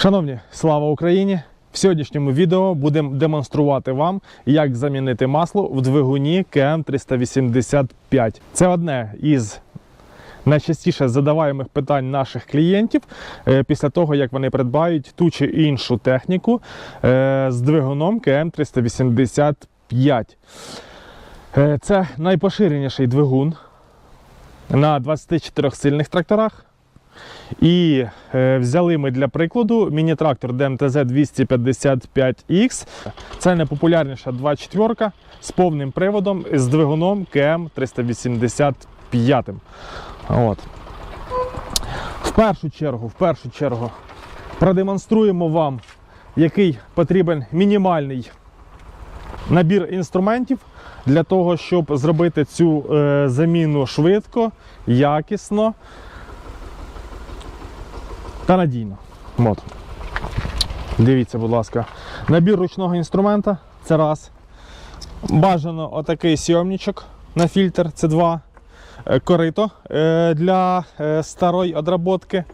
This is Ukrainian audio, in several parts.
Шановні, слава Україні! В сьогоднішньому відео будемо демонструвати вам, як замінити масло в двигуні КМ385. Це одне із найчастіше задаваємих питань наших клієнтів е, після того, як вони придбають ту чи іншу техніку е, з двигуном КМ385. Е, Це найпоширеніший двигун на 24 сильних тракторах. І е, взяли ми для прикладу міні-трактор ДМТЗ 255X. Це найпопулярніша 24 з повним приводом з двигуном КМ 385. От. В першу чергу, в першу чергу продемонструємо вам, який потрібен мінімальний набір інструментів для того, щоб зробити цю е, заміну швидко, якісно та надійно. От. Дивіться, будь ласка, набір ручного інструмента це раз. Бажано отакий сйомничок на фільтр це два. Е, Корито е, для е, старої одработки,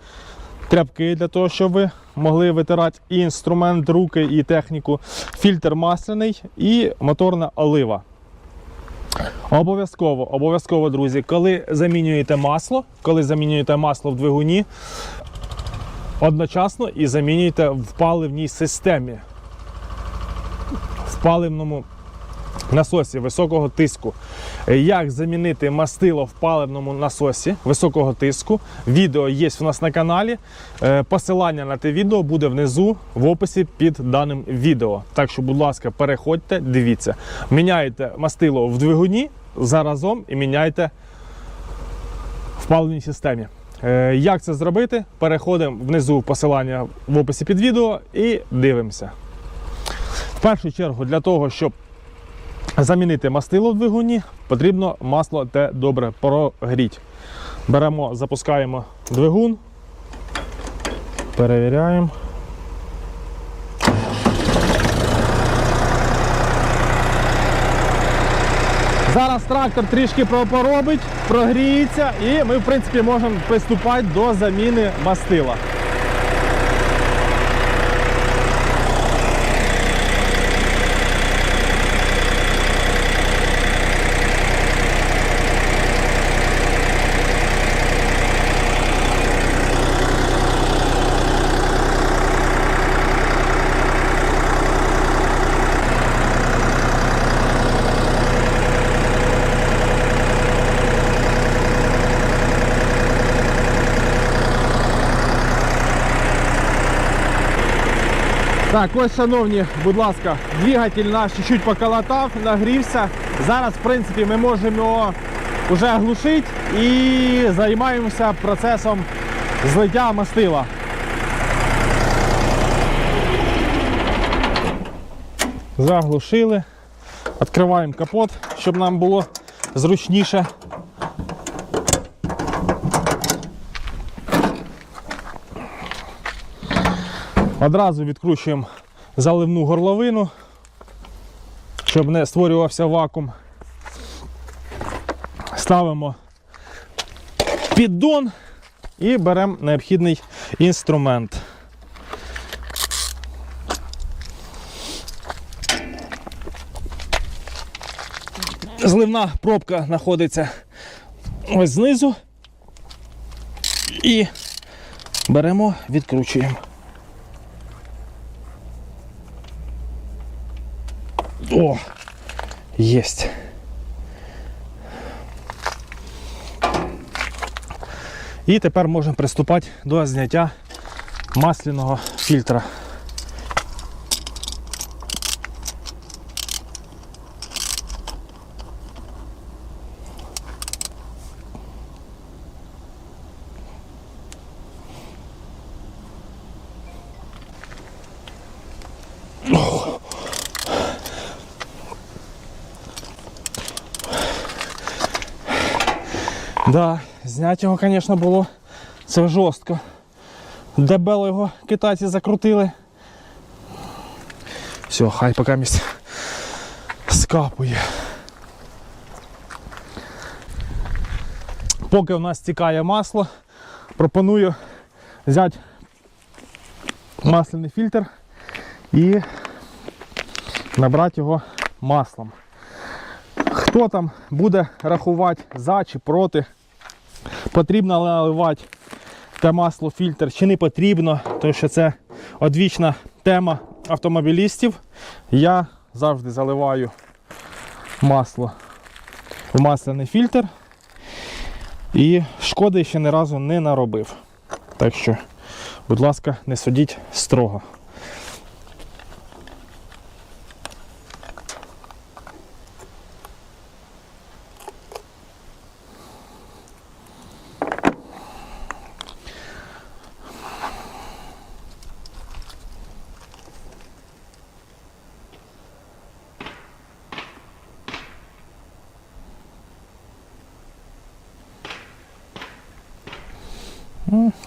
тряпки для того, щоб ви могли витирати і інструмент, руки, і техніку, фільтр масляний і моторна олива. Обов'язково, обов'язково, друзі, коли замінюєте масло, коли замінюєте масло в двигуні, одночасно і замінюєте в паливній системі. В паливному насосі високого тиску. Як замінити мастило в паливному насосі високого тиску? Відео є у нас на каналі. Е, Посилання на те відео буде внизу в описі під даним відео. Так що, будь ласка, переходьте, дивіться. Міняєте мастило в двигуні заразом і міняйте в паливній системі. Е, Як це зробити? Переходимо внизу в посилання в описі під відео і дивимося. В першу чергу, для того, щоб замінити мастило в двигуні, потрібно масло те добре прогріти. Беремо, запускаємо двигун, перевіряємо. Зараз трактор трішки поробить, прогріється, і ми, в принципі, можемо приступати до заміни мастила. Так, ось, шановні, будь ласка, двигатель наш чуть-чуть поколотав, нагрівся. Зараз, в принципі, ми можемо вже глушити і займаємося процесом злиття мастила. Заглушили. Відкриваємо капот, щоб нам було зручніше. Одразу відкручуємо заливну горловину, щоб не створювався вакуум. Ставимо піддон і беремо необхідний інструмент. Зливна пробка знаходиться ось знизу. І беремо, відкручуємо. О, єсть. І тепер можемо приступати до зняття масляного фільтра. Да, зняти його, звісно, було це жорстко. Дебело його китайці закрутили. Все, хай поки місць скапує. Поки в нас стікає масло, пропоную взяти масляний фільтр і набрати його маслом. Хто там буде рахувати за чи проти, потрібно наливати те масло фільтр чи не потрібно, тому що це одвічна тема автомобілістів. Я завжди заливаю масло в масляний фільтр і шкоди ще ні разу не наробив. Так що, будь ласка, не судіть строго.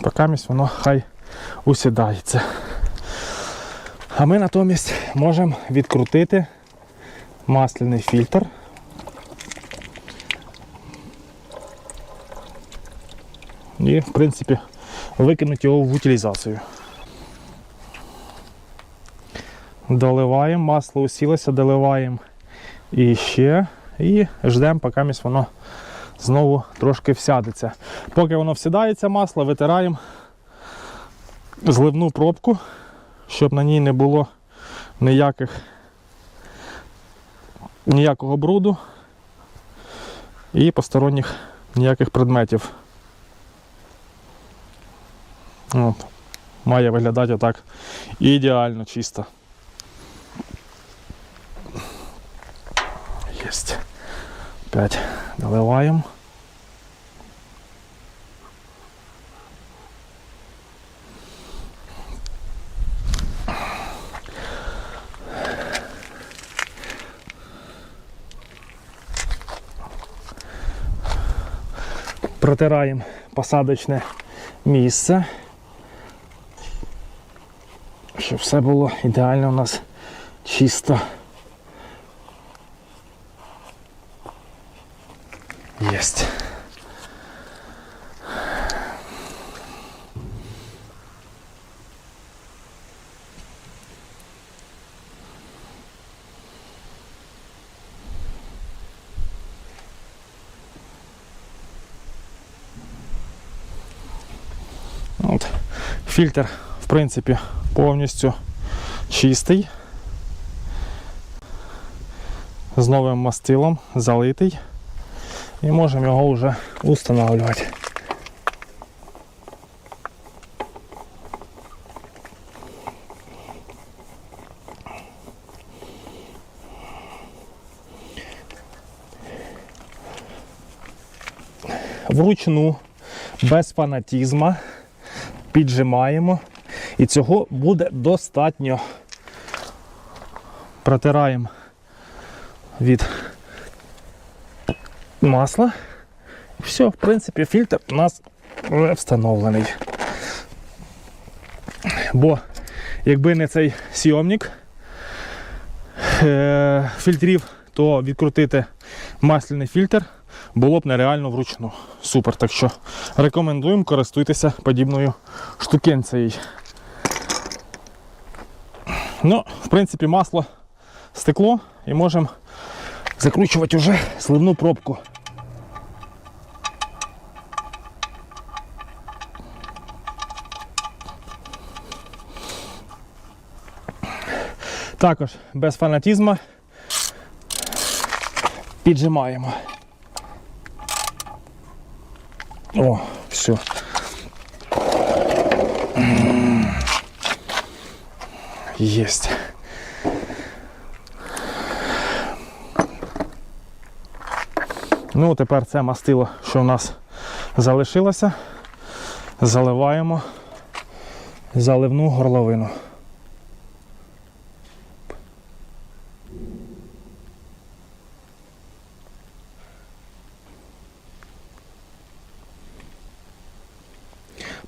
Поки воно хай усідається. А ми натомість можемо відкрутити масляний фільтр. І, в принципі, викинути його в утилізацію. Доливаємо, масло усілося, доливаємо і ще. І ждемо, поки воно знову трошки всядеться. Поки воно всідається, масло, витираємо зливну пробку, щоб на ній не було ніяких, ніякого бруду і посторонніх ніяких предметів. От. Має виглядати отак ідеально чисто. Єсть. Опять доливаємо. Протираємо посадочне місце, щоб все було ідеально у нас чисто. Єсть. От. Фільтр, в принципі, повністю чистий. З новим мастилом залитий. І можемо його вже устанавливати. Вручну, без фанатізма, піджимаємо. І цього буде достатньо. Протираємо від масла. Все, в принципі, фільтр у нас вже встановлений. Бо якби не цей сйомник е- фільтрів, то відкрутити масляний фільтр було б нереально вручну. Супер. Так що рекомендуємо користуйтеся подібною штукенцією. Ну, в принципі, масло стекло і можемо закручувати вже сливну пробку. Також без фанатізму піджимаємо. О, все. Єсть. Ну, тепер це мастило, що в нас залишилося, заливаємо заливну горловину.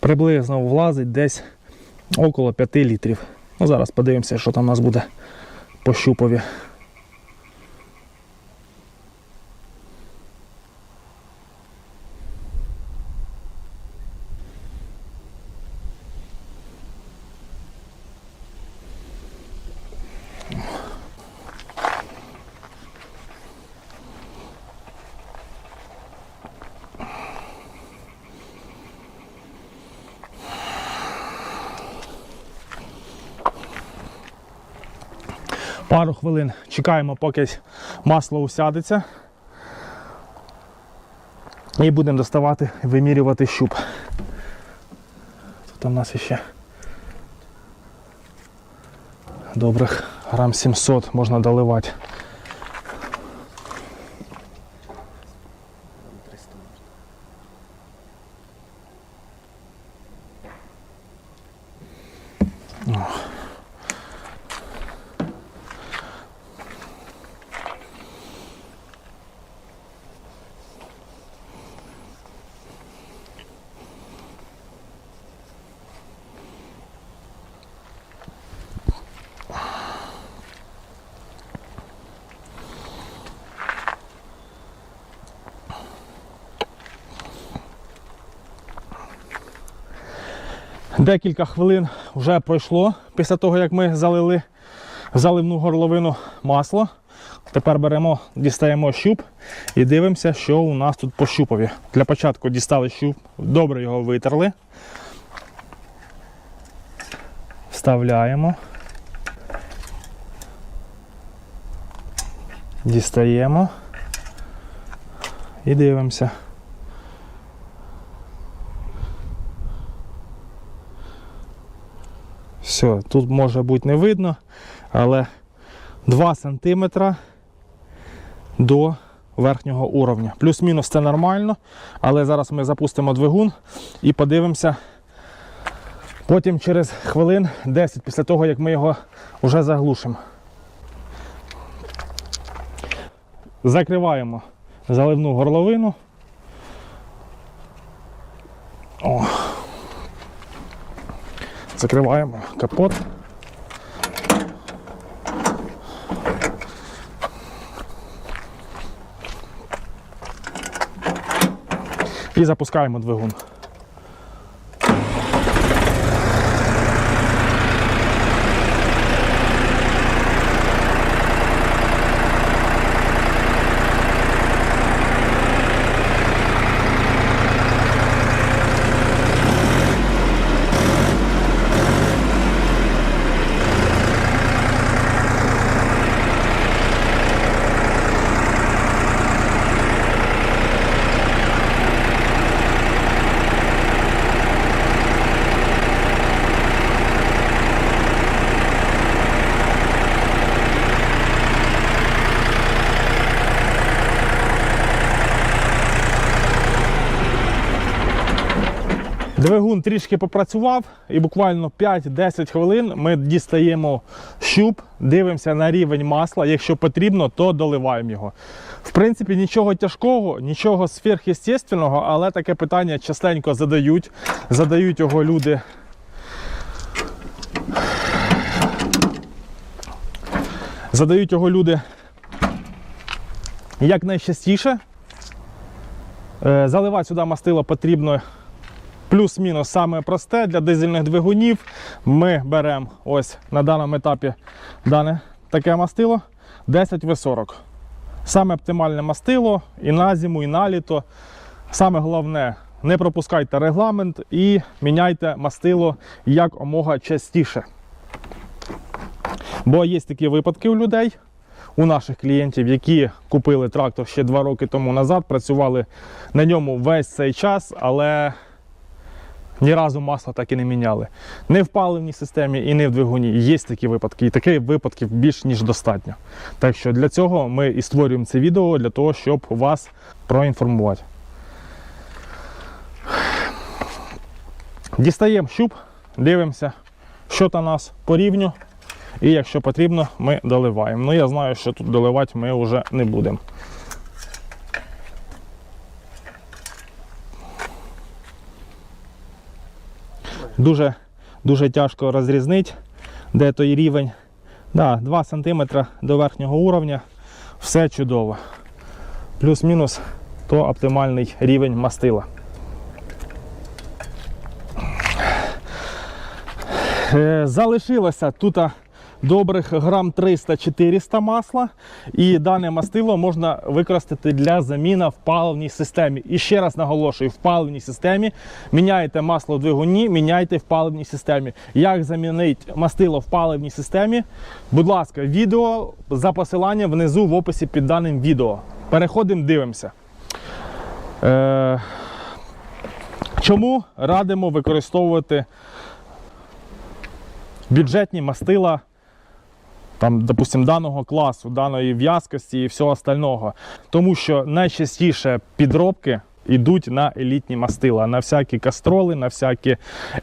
Приблизно влазить десь около 5 літрів. Ну, зараз подивимося, що там у нас буде по щупові. Пару хвилин чекаємо, поки масло усядеться. І будемо доставати, вимірювати щуп. Тут у нас ще добрих грам 700 можна доливати. Декілька хвилин вже пройшло після того, як ми залили заливну горловину масло. Тепер беремо, дістаємо щуп і дивимося, що у нас тут по щупові. Для початку дістали щуп, добре його витерли. Вставляємо. Дістаємо і дивимося. Все, тут може бути не видно, але 2 см до верхнього уровня. Плюс-мінус це нормально, але зараз ми запустимо двигун і подивимося. Потім через хвилин 10 після того, як ми його вже заглушимо. Закриваємо заливну горловину. Закриваємо капот. І запускаємо двигун. Двигун трішки попрацював і буквально 5-10 хвилин ми дістаємо щуп, дивимося на рівень масла. Якщо потрібно, то доливаємо його. В принципі, нічого тяжкого, нічого сверхъестественного, але таке питання частенько задають. Задають його люди. Задають його люди якнайчастіше. Е, Заливати сюди мастило потрібно плюс-мінус саме просте для дизельних двигунів. Ми беремо ось на даному етапі дане таке мастило 10 В40. Саме оптимальне мастило і на зиму, і на літо. Саме головне, не пропускайте регламент і міняйте мастило як омога частіше. Бо є такі випадки у людей, у наших клієнтів, які купили трактор ще 2 роки тому назад, працювали на ньому весь цей час, але ні разу масло так і не міняли. Не в паливній системі і не в двигуні. Є такі випадки, і таких випадків більш ніж достатньо. Так що для цього ми і створюємо це відео, для того, щоб вас проінформувати. Дістаємо щуп, дивимося, що там у нас по рівню. І якщо потрібно, ми доливаємо. Ну я знаю, що тут доливати ми вже не будемо. Дуже, дуже тяжко розрізнити, де той рівень. Да, 2 см до верхнього уровня. Все чудово. Плюс-мінус то оптимальний рівень мастила. Е, Залишилося тут добрих грам 300-400 масла. І дане мастило можна використати для заміни в паливній системі. І ще раз наголошую, в паливній системі міняєте масло в двигуні, міняйте в паливній системі. Як замінити мастило в паливній системі? Будь ласка, відео за посиланням внизу в описі під даним відео. Переходимо, дивимося. Е, чому радимо використовувати бюджетні мастила, там, допустим, даного класу, даної в'язкості і всього остального? Тому що найчастіше підробки йдуть на елітні мастила, на всякі кастроли, на всякі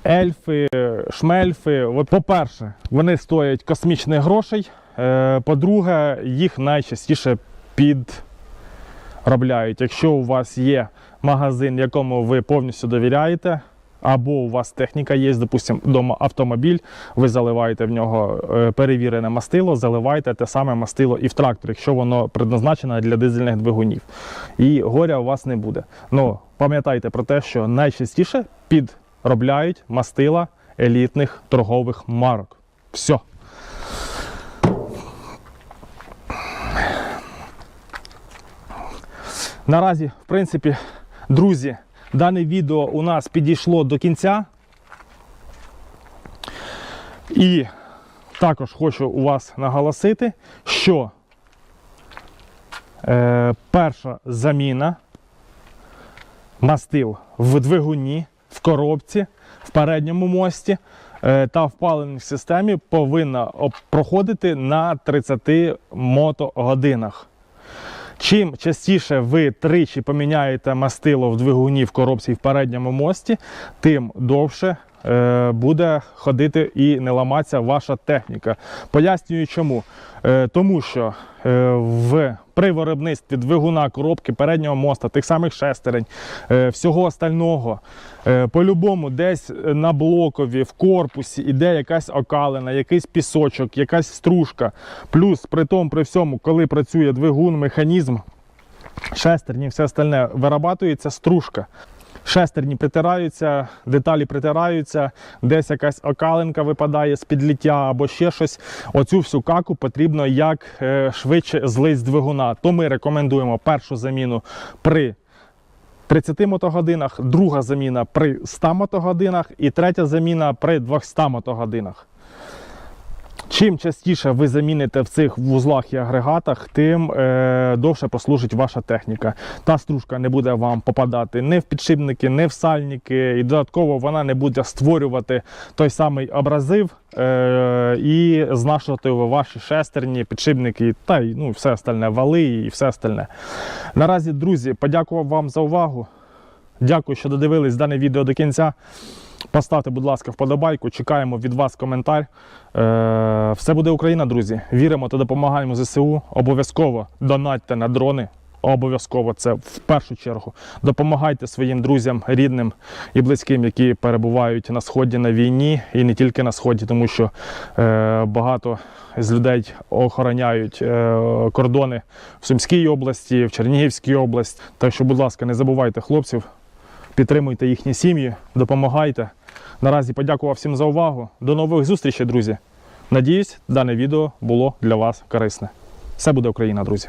ельфи, шмельфи. По-перше, вони стоять космічних грошей. Е, По-друге, їх найчастіше підробляють. Якщо у вас є магазин, якому ви повністю довіряєте, або у вас техніка є, допустимо, вдома автомобіль, ви заливаєте в нього е, перевірене мастило, заливаєте те саме мастило і в трактор, якщо воно предназначене для дизельних двигунів. І горя у вас не буде. Ну, пам'ятайте про те, що найчастіше підробляють мастила елітних торгових марок. Все. Наразі, в принципі, друзі, дане відео у нас підійшло до кінця. І також хочу у вас наголосити, що е, перша заміна мастил в двигуні, в коробці, в передньому мості е, та в паливній системі повинна проходити на 30 мотогодинах. Чим частіше ви тричі поміняєте мастило в двигуні, в коробці і в передньому мості, тим довше е, буде ходити і не ламатися ваша техніка. Пояснюю чому. Е, тому що е, в, при виробництві двигуна, коробки, переднього моста, тих самих шестерень, е, всього остального, е, по-любому десь на блокові, в корпусі іде якась окалина, якийсь пісочок, якась стружка. Плюс при тому, при всьому, коли працює двигун, механізм, шестерні, все остальне, вирабатується стружка. Шестерні притираються, деталі притираються, десь якась окалинка випадає з підліття або ще щось. Оцю всю каку потрібно як е, швидше злить з двигуна. То ми рекомендуємо першу заміну при 30 мотогодинах, друга заміна при 100 мотогодинах і третя заміна при 200 мотогодинах. Чим частіше ви заміните в цих вузлах і агрегатах, тим е, довше послужить ваша техніка. Та стружка не буде вам попадати не в підшипники, не в сальники, і додатково вона не буде створювати той самий абразив е, і знашувати ваші шестерні, підшипники та ну, все остальне, вали і все остальне. Наразі, друзі, подякував вам за увагу. Дякую, що додивились дане відео до кінця. Поставте, будь ласка, вподобайку. Чекаємо від вас коментар. Е, все буде Україна, друзі. Віримо та допомагаємо ЗСУ. Обов'язково донатьте на дрони. Обов'язково це в першу чергу. Допомагайте своїм друзям, рідним і близьким, які перебувають на сході на війні і не тільки на сході, тому що е, багато з людей охороняють е, кордони в Сумській області, в Чернігівській області. Так що, будь ласка, не забувайте хлопців, підтримуйте їхні сім'ї, допомагайте. Наразі подякував всім за увагу. До нових зустрічей, друзі. Надіюсь, дане відео було для вас корисне. Все буде Україна, друзі.